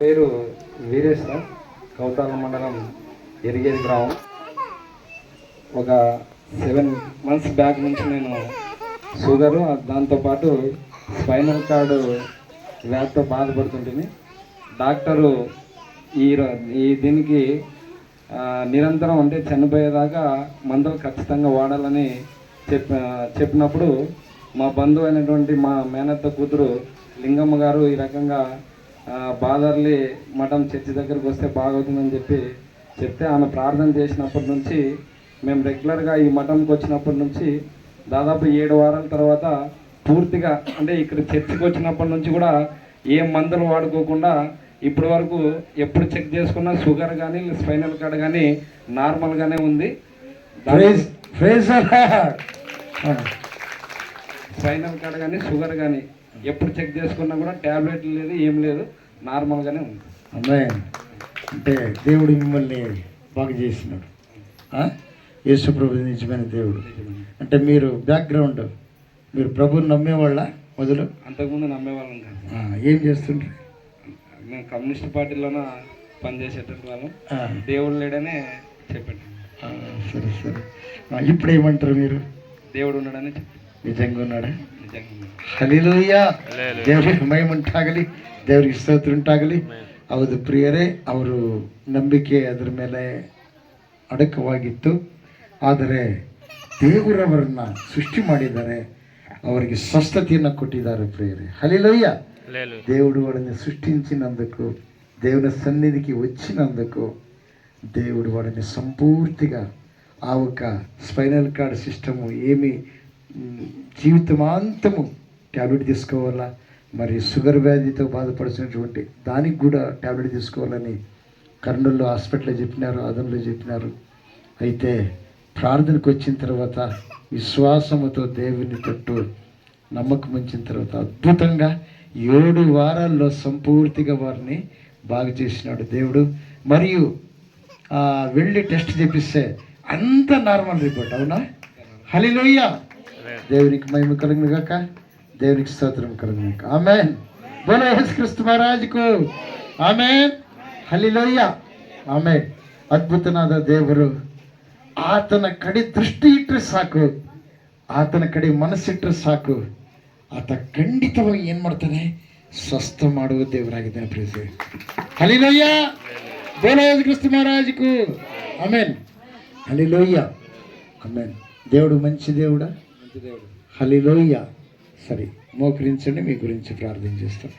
పేరు వీరేశ కౌతాల మండలం ఎరిగేది గ్రామం. ఒక సెవెన్ మంత్స్ బ్యాక్ నుంచి నేను షుగరు దాంతోపాటు స్పైనల్ కార్డు వ్యాధితో బాధపడుతుంటుంది డాక్టరు ఈ ఈ దీనికి నిరంతరం అంటే చనిపోయేదాకా మందులు ఖచ్చితంగా వాడాలని చెప్ప చెప్పినప్పుడు మా బంధువు అయినటువంటి మా మేనత్త కూతురు లింగమ్మ గారు ఈ రకంగా బాదర్లి మఠం చర్చి దగ్గరికి వస్తే బాగవుతుందని చెప్పి చెప్తే ఆమె ప్రార్థన చేసినప్పటి నుంచి మేము రెగ్యులర్గా ఈ మఠంకి వచ్చినప్పటి నుంచి దాదాపు ఏడు వారాల తర్వాత పూర్తిగా అంటే ఇక్కడ చర్చికి వచ్చినప్పటి నుంచి కూడా ఏ మందులు వాడుకోకుండా ఇప్పటి వరకు ఎప్పుడు చెక్ చేసుకున్నా షుగర్ కానీ స్పైనల్ కార్డ్ కానీ నార్మల్గానే ఉంది. ప్రైజ్ ప్రైజ్ స్పైనల్ కార్డ్ కానీ షుగర్ కానీ ఎప్పుడు చెక్ చేసుకున్నా కూడా ట్యాబ్లెట్ లేదు ఏం లేదు. నార్మల్గానే ఉంది. అమ్మాయి అంటే దేవుడు మిమ్మల్ని బాగు చేసినాడు. ఆ? యేసు ప్రభు నిజమైన దేవుడు. అంటే మీరు బ్యాక్గ్రౌండ్ మీరు ప్రభుని నమ్మేవాళ్ళ మొదలు? అంతకుముందు నమ్మేవాళ్ళం కాదు. ఏం చేస్తుండ్రు? మేము కమ్యూనిస్ట్ పార్టీలోన పనిచేసేటటువంటి వాళ్ళం. దేవుడు లేడనే చెప్పాడు. సరే సరే. ఇప్పుడు ఏమంటారు మీరు? దేవుడు ఉన్నాడని చెప్పాడు. నిజంగా ఉన్నాడా నిజంగా ఉన్నాడు. ಹಲಿಲೂಯ್ಯ ದೇವರಿಗೆ ಮಹಿಮೆ ಉಂಟಾಗಲಿ ದೇವರಿಗೆ ಸ್ತೋತ್ರ ಉಂಟಾಗಲಿ ಹೌದು ಪ್ರಿಯರೇ ಅವರು ನಂಬಿಕೆ ಅದರ ಮೇಲೆ ಅಡಕವಾಗಿತ್ತು ಆದರೆ ದೇವರವರನ್ನ ಸೃಷ್ಟಿ ಮಾಡಿದ್ದಾರೆ ಅವರಿಗೆ ಸ್ವಸ್ಥತೆಯನ್ನು ಕೊಟ್ಟಿದ್ದಾರೆ ಪ್ರಿಯರೇ హలిలోయ దేవుడు వాడిని సృష్టించినందుకు దేవుని సన్నిధికి వచ్చినందుకు దేవుడు వాడిని సంపూర్తిగా ఆ ఒక స్పైనల్ కార్డ్ సిస్టము ఏమి మ్, జీవితమాంతము ట్యాబ్లెట్ తీసుకోవాలా? మరి షుగర్ వ్యాధితో బాధపడుతున్నటువంటి దానికి కూడా ట్యాబ్లెట్ తీసుకోవాలని కర్నూలు హాస్పిటల్లో చెప్పినారు అదనలో చెప్పినారు. అయితే ప్రార్థనకు వచ్చిన తర్వాత విశ్వాసముతో దేవుని తట్టు నమ్మకం ఉంచిన తర్వాత అద్భుతంగా ఏడు వారాల్లో సంపూర్తిగా వారిని బాగు చేసినాడు దేవుడు. మరియు వెళ్ళి టెస్ట్ చేపిస్తే అంత నార్మల్ రిపోర్ట్ అవునా? హలిలోయ్యా దేవునికి మహిమ కలుగును గాక దేవునికి స్తోత్రం కలుగును గాక ఆమెన్ బోలో యేసుక్రీస్తు మహారాజుకు ఆమెన్ హలిలోయ్య ಆಮೇಲೆ ಅದ್ಭುತನಾದ ದೇವರು ಆತನ ಕಡೆ ದೃಷ್ಟಿ ಇಟ್ಟರೆ ಸಾಕು ಆತನ ಕಡೆ ಮನಸ್ಸಿಟ್ಟರೆ ಸಾಕು ಆತ ಖಂಡಿತವಾಗಿ ಏನು ಮಾಡ್ತಾನೆ ಸ್ವಸ್ಥ ಮಾಡುವ ದೇವರಾಗಿದ್ದಾನೆ ಪ್ರೀತಿ ಹಲಿಲೋಯ್ಯ ಬೋಲೋದು ಕ್ರಿಸ್ತು మహారాజుకు ఆమెన్ హలిలోయ్య ఆమెన్ దేవుడు మంచి దేవుడా హలిలోయ సరే మోకరించండి మీ గురించి ప్రార్థన చేస్తాం.